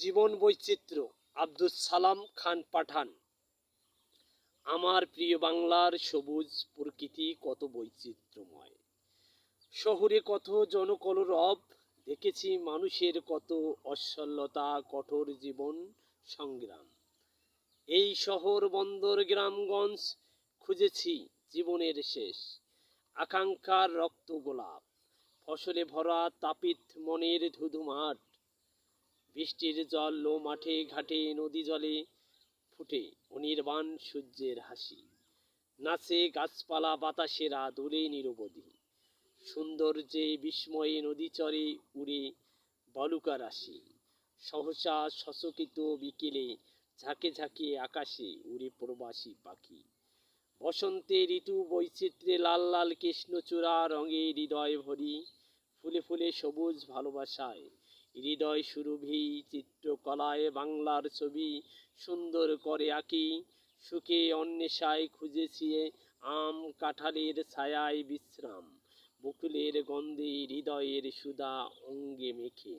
জীবন বৈচিত্র্য। আব্দুস সালাম খান পাঠান। আমার প্রিয় বাংলার সবুজ প্রকৃতি কত বৈচিত্র্যময়। শহরে কত জনকলরব দেখেছি মানুষের কত অসল্যতা কঠোর জীবন সংগ্রাম। এই শহর বন্দর গ্রামগঞ্জ, খুঁজেছি জীবনের শেষ। আকাঙ্ক্ষার রক্ত গোলাপ, ফসলে ভরা তাপিত মনের ধুধু মাঠ বৃষ্টির জল লো মাঠে, ঘাটে, নদী জলে ফুটে অনির্বাণ সূর্যের হাসি। নাচে গাছপালা বাতাসেরা দোলে নিরবধি। সৌন্দর্যে বিস্ময়ে নদী চরে উড়ে বালুকা রাশি। সহসা সচকিত বিকেলে ঝাঁকে ঝাঁকে আকাশে উড়ে প্রবাসী পাখি। বসন্তে ঋতু বৈচিত্র্যে লাল লাল কৃষ্ণচূড়া রঙে হৃদয় ভরি। ফুলে ফুলে সবুজ ভালোবাসায় হৃদয় সুরভি, চিত্রকলায় বাংলার ছবি সুন্দর করে আঁকি। সুখে অন্বেষায় খুঁজেছি আম কাঁঠালের ছায়ায় বিশ্রাম। বকুলের গন্ধে হৃদয়ের সুদা অঙ্গে মেখে।